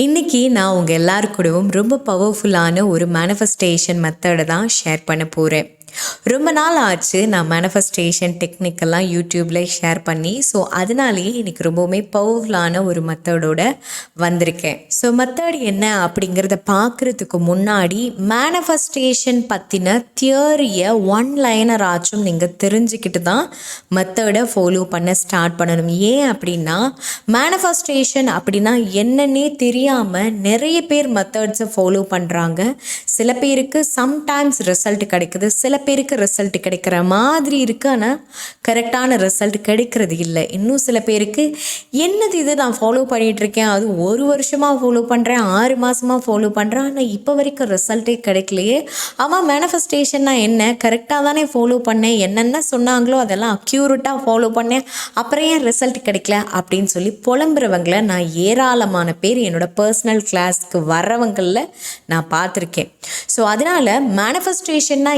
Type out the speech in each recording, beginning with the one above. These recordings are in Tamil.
இன்றைக்கி நான் உங்கள் எல்லாருக்கூடவும் ரொம்ப பவர்ஃபுல்லான ஒரு மேனிஃபெஸ்டேஷன் மெத்தடை தான் ஷேர் பண்ண போகிறேன் ரொம்ப நாள் ஆச்சு நான் மேனிஃபெஸ்டேஷன் டெக்னிக்கெல்லாம் யூடியூப்பில் ஷேர் பண்ணி. ஸோ அதனாலேயே எனக்கு ரொம்பவுமே பவர்ஃபுல்லான ஒரு மெத்தடோட வந்திருக்கேன். ஸோ மெத்தட் என்ன அப்படிங்கிறத பார்க்குறதுக்கு முன்னாடி மேனிஃபெஸ்டேஷன் பற்றின தியரியை ஒன் லைனர் ஆச்சும் நீங்கள் தெரிஞ்சுக்கிட்டு தான் மெத்தடை ஃபாலோ பண்ண ஸ்டார்ட் பண்ணணும். ஏன் அப்படின்னா மேனிஃபெஸ்டேஷன் அப்படின்னா என்னன்னே தெரியாமல் நிறைய பேர் மெத்தட்ஸை ஃபாலோ பண்ணுறாங்க சில பேருக்கு சம்டைம்ஸ் ரிசல்ட் கிடைக்குது சில பேருக்கு ரிசல்ட் கிடைக்கிற மாதிரி இருக்குது ஆனால் கரெக்டான ரிசல்ட் கிடைக்கிறது இல்லை. இன்னும் சில பேருக்கு என்னது இது? நான் ஃபாலோ பண்ணிகிட்ருக்கேன் அது ஒரு வருஷமாக ஃபாலோ பண்ணுறேன் ஆறு மாதமாக ஃபாலோ பண்ணுறேன் ஆனால் இப்போ வரைக்கும் ரிசல்ட்டே கிடைக்கலையே. ஆமாம் மேனிஃபெஸ்டேஷன்னா என்ன? கரெக்டாக தானே ஃபாலோ பண்ணேன். என்னென்ன சொன்னாங்களோ அதெல்லாம் அக்யூரட்டாக ஃபாலோ பண்ணேன். அப்புறம் ஏன் ரிசல்ட் கிடைக்கல? அப்படின்னு சொல்லி புலம்புறவங்களை நான் ஏராளமான பேர் என்னோட பர்சனல் கிளாஸ்க்கு வர்றவங்களில் நான் பார்த்துருக்கேன். ஸோ அதனால் மேனிஃபெஸ்டேஷன்னா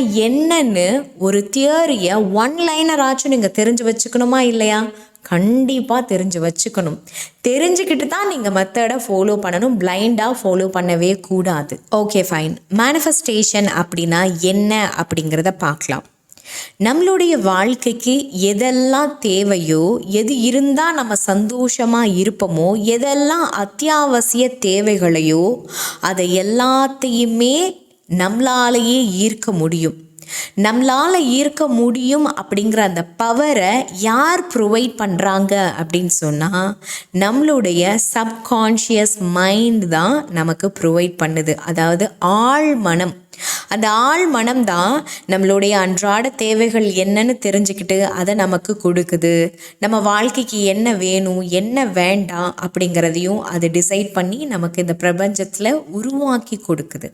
என்னன்னு ஒரு தியரியை ஒன் லைனராச்சும் நீங்கள் தெரிஞ்சு வச்சுக்கணுமா இல்லையா? கண்டிப்பாக தெரிஞ்சு வச்சுக்கணும். தெரிஞ்சுக்கிட்டு தான் நீங்கள் மெத்தடை ஃபாலோ பண்ணணும். பிளைண்டாக ஃபாலோ பண்ணவே கூடாது. ஓகே ஃபைன் மேனிஃபெஸ்டேஷன் அப்படின்னா என்ன அப்படிங்கிறத பார்க்கலாம். நம்மளுடைய வாழ்க்கைக்கு எதெல்லாம் தேவையோ எது இருந்தால் நம்ம சந்தோஷமாக இருப்போமோ எதெல்லாம் அத்தியாவசிய தேவைகளையோ அதை எல்லாத்தையுமே நம்மளாலேயே ஈர்க்க முடியும். நம்மளால் ஈர்க்க முடியும் அப்படிங்கிற அந்த பவரை யார் ப்ரொவைட் பண்ணுறாங்க அப்படின்னு சொன்னால் நம்மளுடைய சப்கான்ஷியஸ் மைண்ட் தான் நமக்கு ப்ரொவைட் பண்ணுது. அதாவது ஆழ் மனம். அந்த ஆள் மனம்தான் நம்மளுடைய அன்றாட தேவைகள் என்னன்னு தெரிஞ்சுக்கிட்டு அதை நமக்கு கொடுக்குது. நம்ம வாழ்க்கைக்கு என்ன வேணும் என்ன வேண்டாம் அப்படிங்கிறதையும் அது டிசைட் பண்ணி நமக்கு இந்த பிரபஞ்சத்தில் உருவாக்கி கொடுக்குது.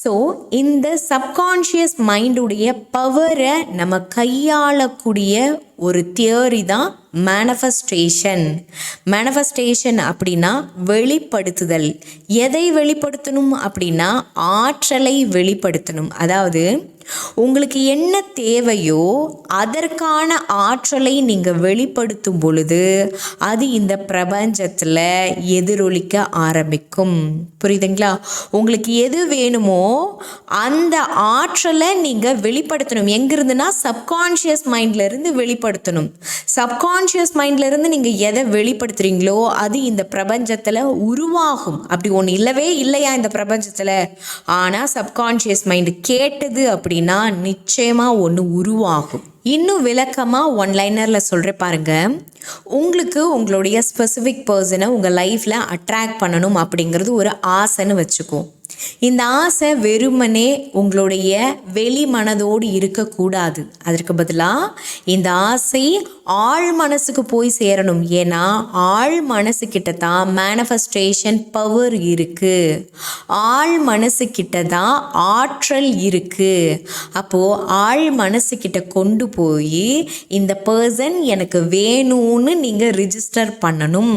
ஸோ இந்த சப்கான்ஷியஸ் மைண்டுடைய பவரை நம்ம கையாளக்கூடிய ஒரு தியரி தான் மேனஃபஸ்டேஷன் மேனஃபஸ்டேஷன் அப்படின்னா வெளிப்படுத்துதல். எதை வெளிப்படுத்தணும் அப்படின்னா ஆற்றலை வெளிப்படுத்தணும். அதாவது உங்களுக்கு என்ன தேவையோ அதற்கான ஆற்றலை நீங்கள் வெளிப்படுத்தும் பொழுது அது இந்த பிரபஞ்சத்தில் எதிரொலிக்க ஆரம்பிக்கும். புரியுதுங்களா? உங்களுக்கு எது வேணுமோ அந்த ஆற்றலை நீங்கள் வெளிப்படுத்தணும். எங்கிருந்துன்னா சப்கான்ஷியஸ் மைண்ட்லேருந்து வெளிப்படுத்தணும். சப்கான்ஷியஸ் மைண்ட்லேருந்து நீங்கள் எதை வெளிப்படுத்துகிறீங்களோ அது இந்த பிரபஞ்சத்தில் உருவாகும். அப்படி ஒன்று இல்லவே இல்லையா இந்த பிரபஞ்சத்தில்? ஆனால் சப்கான்ஷியஸ் மைண்டு கேட்டது அப்படின்னா நிச்சயமாக ஒன்று உருவாகும். இன்னும் விளக்கமாக ஒன் லைனரில் சொல்கிற பாருங்க. உங்களுக்கு உங்களுடைய ஸ்பெசிஃபிக் பர்சனை உங்கள் லைஃப்பில் அட்ராக்ட் பண்ணணும் அப்படிங்கிறது ஒரு ஆசைன்னு வச்சுக்கோ. இந்த ஆசை வெறுமனே உங்களுடைய வெளி மனதோடு இருக்கக்கூடாது. அதற்கு பதிலாக இந்த ஆசை ஆள் மனசுக்கு போய் சேரணும். ஏன்னா ஆழ் மனசுக்கிட்ட தான் மேனிஃபெஸ்டேஷன் பவர் இருக்குது ஆழ் மனசுக்கிட்ட தான் ஆற்றல் இருக்குது அப்போது ஆழ் மனசுக்கிட்ட கொண்டு போய் இந்த பர்சன் எனக்கு வேணும்னு நீங்கள் ரிஜிஸ்டர் பண்ணணும்.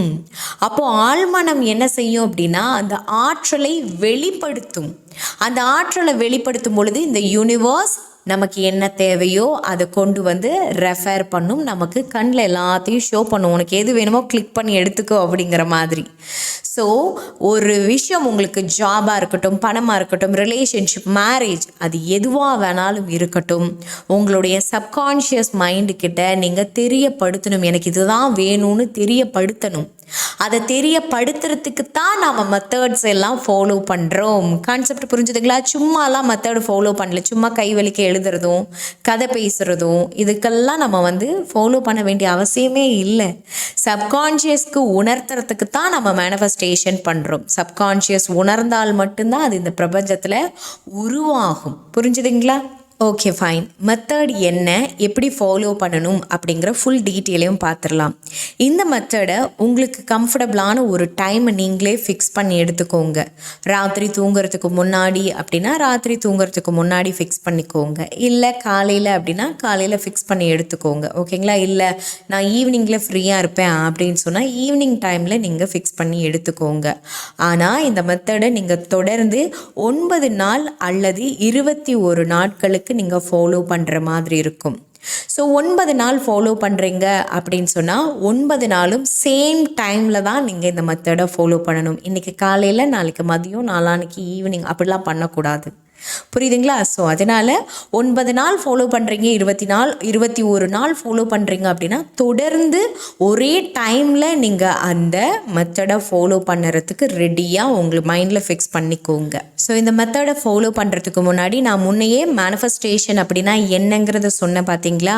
அப்போது ஆழ்மனம் என்ன செய்யும் அப்படின்னா அந்த ஆற்றலை வெளிப்படுத்தும். அந்த ஆற்றலை வெளிப்படுத்தும் பொழுது இந்த யூனிவர்ஸ் நமக்கு என்ன தேவையோ அதை கொண்டு வந்து ரெஃபர் பண்ணும். நமக்கு கண்ணில் எல்லாத்தையும் ஷோ பண்ணும். உனக்கு எது வேணுமோ கிளிக் பண்ணி எடுத்துக்கோ அப்படிங்கிற மாதிரி. ஸோ ஒரு விஷயம் உங்களுக்கு ஜாபாக இருக்கட்டும் பணமாக இருக்கட்டும் ரிலேஷன்ஷிப் மேரேஜ் அது எதுவாக வேணாலும் இருக்கட்டும். உங்களுடைய சப்கான்ஷியஸ் மைண்டுக்கிட்ட நீங்கள் தெரியப்படுத்தணும். எனக்கு இதுதான் வேணும்னு தெரியப்படுத்தணும். அதை தெரியப்படுத்துறதுக்கு தான் நாம் மெத்தட்ஸ் எல்லாம் ஃபாலோ பண்ணுறோம் கான்செப்ட் புரிஞ்சுதுங்களா? சும்மாலாம் மெத்தட் ஃபாலோ பண்ணல. சும்மா கை வலிக்க எழுதுறதும் கதை பேசுகிறதும் இதுக்கெல்லாம் நம்ம வந்து ஃபாலோ பண்ண வேண்டிய அவசியமே இல்லை. சப்கான்ஷியஸ்க்கு உணர்த்துறதுக்கு தான் நம்ம மேனிஃபெஸ்டேஷன் பண்ணுறோம் சப்கான்ஷியஸ் உணர்ந்தால் மட்டும்தான் அது இந்த பிரபஞ்சத்தில் உருவாகும். புரிஞ்சுதுங்களா? ஓகே ஃபைன் மெத்தட் என்ன? எப்படி ஃபாலோ பண்ணணும்? அப்படிங்கிற ஃபுல் டீட்டெயிலையும் பார்த்துடலாம். இந்த மெத்தடை உங்களுக்கு கம்ஃபர்டபுளான ஒரு டைமை நீங்களே ஃபிக்ஸ் பண்ணி எடுத்துக்கோங்க. ராத்திரி தூங்குறதுக்கு முன்னாடி அப்படின்னா ராத்திரி தூங்குறதுக்கு முன்னாடி ஃபிக்ஸ் பண்ணிக்கோங்க. இல்லை காலையில் அப்படின்னா காலையில் ஃபிக்ஸ் பண்ணி எடுத்துக்கோங்க. ஓகேங்களா இல்லை நான் ஈவினிங்கில் ஃப்ரீயாக இருப்பேன் அப்படின்னு சொன்னால் ஈவினிங் டைமில் நீங்கள் ஃபிக்ஸ் பண்ணி எடுத்துக்கோங்க. ஆனால் இந்த மெத்தடை நீங்கள் தொடர்ந்து ஒன்பது நாள் அல்லது இருபத்தி ஒரு நாட்களுக்கு நீங்கள் ஃபாலோ பண்ணுற மாதிரி இருக்கும். ஸோ ஒன்பது நாள் ஃபாலோ பண்ணுறீங்க அப்படின்னு சொன்னால் ஒன்பது நாளும் சேம் டைமில் தான் நீங்கள் இந்த மெத்தடை ஃபாலோ பண்ணணும். இன்றைக்கி காலையில் நாளைக்கு மதியம் நாளான்னைக்கு ஈவினிங் அப்படிலாம் பண்ணக்கூடாது. புரியுதுங்களா? ஸோ அதனால் ஒன்பது நாள் ஃபாலோ பண்ணுறீங்க இருபத்தி நாள் இருபத்தி ஒரு நாள் ஃபாலோ பண்ணுறீங்க அப்படின்னா தொடர்ந்து ஒரே டைமில் நீங்கள் அந்த மெத்தடை ஃபாலோ பண்ணுறதுக்கு ரெடியாக உங்களுக்கு மைண்டில் ஃபிக்ஸ் பண்ணிக்கோங்க. ஸோ இந்த மெத்தடை ஃபாலோ பண்ணுறதுக்கு முன்னாடி நான் முன்னையே மேனிஃபெஸ்டேஷன் அப்படின்னா என்னங்கிறத சொன்னேன் பார்த்தீங்களா?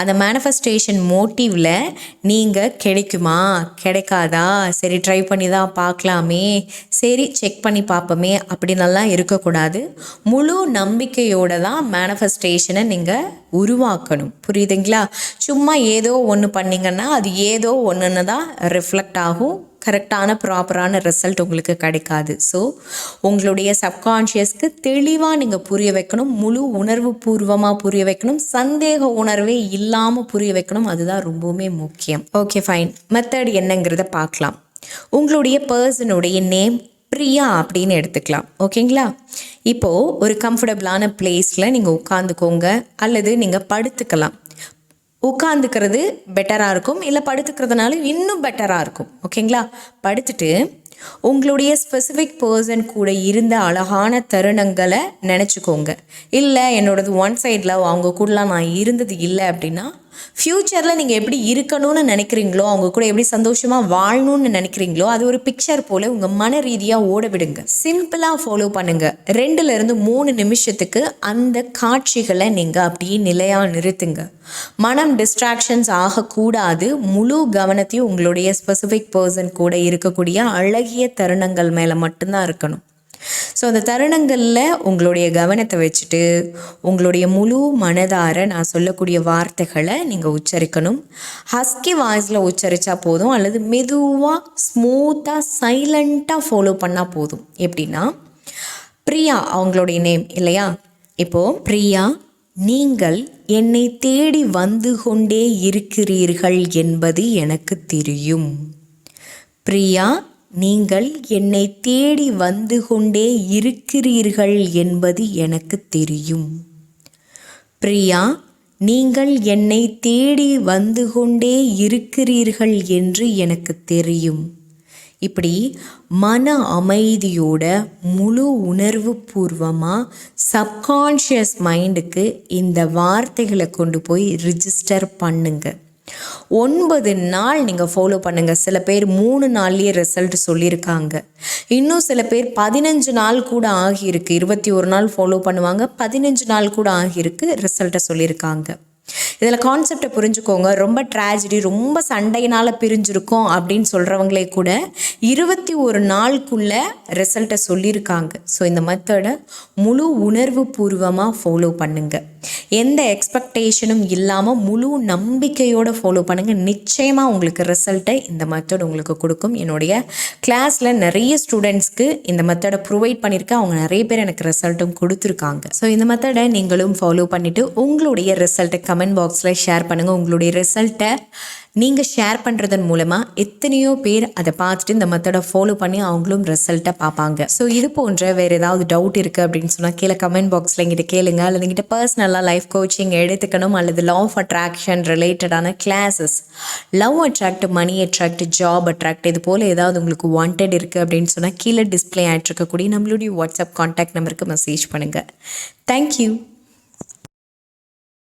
அந்த மேனிஃபெஸ்டேஷன் மோட்டிவில் நீங்கள் கிடைக்குமா? கிடைக்காதா? சரி ட்ரை பண்ணி தான் பார்க்கலாமே. சரி செக் பண்ணி பார்ப்போமே அப்படின்னெல்லாம் இருக்கக்கூடாது. முழு நம்பிக்கையோடு தான் மேனிஃபெஸ்டேஷனை நீங்கள் உருவாக்கணும். புரியுதுங்களா? சும்மா ஏதோ ஒன்று பண்ணிங்கன்னா அது ஏதோ ஒன்றுன்னு தான் ரிஃப்ளெக்ட் ஆகும். கரெக்டான ப்ராப்பரான ரிசல்ட் உங்களுக்கு கிடைக்காது. ஸோ உங்களுடைய சப்கான்ஷியஸ்க்கு தெளிவாக நீங்கள் புரிய வைக்கணும். முழு உணர்வு பூர்வமாக புரிய வைக்கணும். சந்தேக உணர்வே இல்லாமல் புரிய வைக்கணும். அதுதான் ரொம்பவுமே முக்கியம். ஓகே ஃபைன் மெத்தட் என்னங்கிறத பார்க்கலாம். உங்களுடைய பர்சனுடைய நேம் பிரியா அப்படின்னு எடுத்துக்கலாம். ஓகேங்களா? இப்போது ஒரு கம்ஃபர்டபுளான பிளேஸில் நீங்கள் உட்காந்துக்கோங்க அல்லது நீங்கள் படுத்துக்கலாம். உட்காந்துக்கிறது பெட்டராக இருக்கும். இல்லை படுத்துக்கிறதுனால இன்னும் பெட்டராக இருக்கும். ஓகேங்களா? படுத்துட்டு உங்களுடைய ஸ்பெசிஃபிக் பர்சன் கூட இருந்த அழகான தருணங்களை நினச்சிக்கோங்க. இல்லை என்னோடது ஒன் சைடில் அவங்க கூடலாம் நான் இருந்தது இல்லை அப்படின்னா ஃப்யூச்சரில் நீங்கள் எப்படி இருக்கணும்னு நினைக்கிறீங்களோ அவங்க கூட எப்படி சந்தோஷமாக வாழணும்னு நினைக்கிறீங்களோ அது ஒரு பிக்சர் போல் உங்கள் மன ரீதியாக ஓட விடுங்க. சிம்பிளாக ஃபாலோ பண்ணுங்கள் ரெண்டுலேருந்து மூணு நிமிஷத்துக்கு அந்த காட்சிகளை நீங்கள் அப்படியே நிலையாக நிறுத்துங்க. மனம் டிஸ்ட்ராக்ஷன்ஸ் ஆகக்கூடாது. முழு கவனத்தையும் உங்களுடைய ஸ்பெசிஃபிக் பர்சன் கூட இருக்கக்கூடிய அழகிய தருணங்கள் மேலே மட்டும்தான் இருக்கணும். ஸோ அந்த தருணங்களில் உங்களுடைய கவனத்தை வச்சுட்டு உங்களுடைய முழு மனதார நான் சொல்லக்கூடிய வார்த்தைகளை நீங்கள் உச்சரிக்கணும். ஹஸ்கி வாய்ஸில் உச்சரித்தா போதும் அல்லது மெதுவாக ஸ்மூத்தாக சைலண்ட்டாக ஃபாலோ பண்ணால் போதும். எப்படின்னா பிரியா அவங்களுடைய நேம் இல்லையா? இப்போது பிரியா நீங்கள் என்னை தேடி வந்து கொண்டே இருக்கிறீர்கள் என்பது எனக்கு தெரியும். பிரியா நீங்கள் என்னை தேடி வந்து கொண்டே இருக்கிறீர்கள் என்பது எனக்கு தெரியும். பிரியா நீங்கள் என்னை தேடி வந்து கொண்டே இருக்கிறீர்கள் என்று எனக்கு தெரியும். இப்படி மன அமைதியோட முழு உணர்வு பூர்வமாக சப்கான்ஷியஸ் மைண்டுக்கு இந்த வார்த்தைகளை கொண்டு போய் ரிஜிஸ்டர் பண்ணுங்கள் ஒன்பது நாள் நீங்கள் ஃபாலோ பண்ணுங்கள் சில பேர் மூணு நாள்லேயே ரிசல்ட் சொல்லியிருக்காங்க. இன்னும் சில பேர் பதினஞ்சு நாள் கூட ஆகியிருக்கு. இருபத்தி ஒரு நாள் ஃபாலோ பண்ணுவாங்க. பதினஞ்சு நாள் கூட ஆகியிருக்கு ரிசல்ட்டை சொல்லியிருக்காங்க. இதில் கான்செப்டை புரிஞ்சுக்கோங்க. ரொம்ப ட்ராஜடி ரொம்ப சண்டையினால் பிரிஞ்சிருக்கோம் அப்படின்னு சொல்கிறவங்களே கூட இருபத்தி ஒரு நாளுக்குள்ளே ரிசல்ட்டை சொல்லியிருக்காங்க. ஸோ இந்த மெத்தடை முழு உணர்வு பூர்வமாக ஃபாலோ பண்ணுங்கள் எந்த எக்ஸ்பெக்டேஷனும் இல்லாமல் முழு நம்பிக்கையோடு ஃபாலோ பண்ணுங்கள் நிச்சயமாக உங்களுக்கு ரிசல்ட்டை இந்த மெத்தட் உங்களுக்கு கொடுக்கும். என்னுடைய கிளாஸில் நிறைய ஸ்டூடெண்ட்ஸ்க்கு இந்த மெத்தடை ப்ரொவைட் பண்ணியிருக்கேன். அவங்க நிறைய பேர் எனக்கு ரிசல்ட்டும் கொடுத்துருக்காங்க. ஸோ இந்த மெத்தடை நீங்களும் ஃபாலோ பண்ணிவிட்டு உங்களுடைய ரிசல்ட்டை கமெண்ட் பாக்ஸில் ஷேர் பண்ணுங்கள் உங்களுடைய ரிசல்ட்டை நீங்கள் ஷேர் பண்ணுறதன் மூலமாக எத்தனையோ பேர் அதை பார்த்துட்டு இந்த மெத்தடை ஃபாலோ பண்ணி அவங்களும் ரிசல்ட்டை பார்ப்பாங்க. ஸோ இது போன்ற வேறு ஏதாவது டவுட் இருக்குது அப்படின்னு சொன்னால் கீழே கமெண்ட் பாக்ஸில் எங்கிட்ட கேளுங்க. அல்லது எங்கிட்ட பர்சனலாக லைஃப் கோச்சிங் எடுத்துக்கணும். அல்லது லா ஆஃப் அட்ராக்ஷன் ரிலேட்டடான classes love attract money attract job attract இது போல் ஏதாவது உங்களுக்கு வாண்டட் இருக்குது அப்படின்னு சொன்னால் கீழே டிஸ்பிளே ஆகிட்டு இருக்கக்கூடிய நம்மளுடைய வாட்ஸ்அப் கான்டாக்ட் நம்பருக்கு மெசேஜ் பண்ணுங்கள் தேங்க்யூ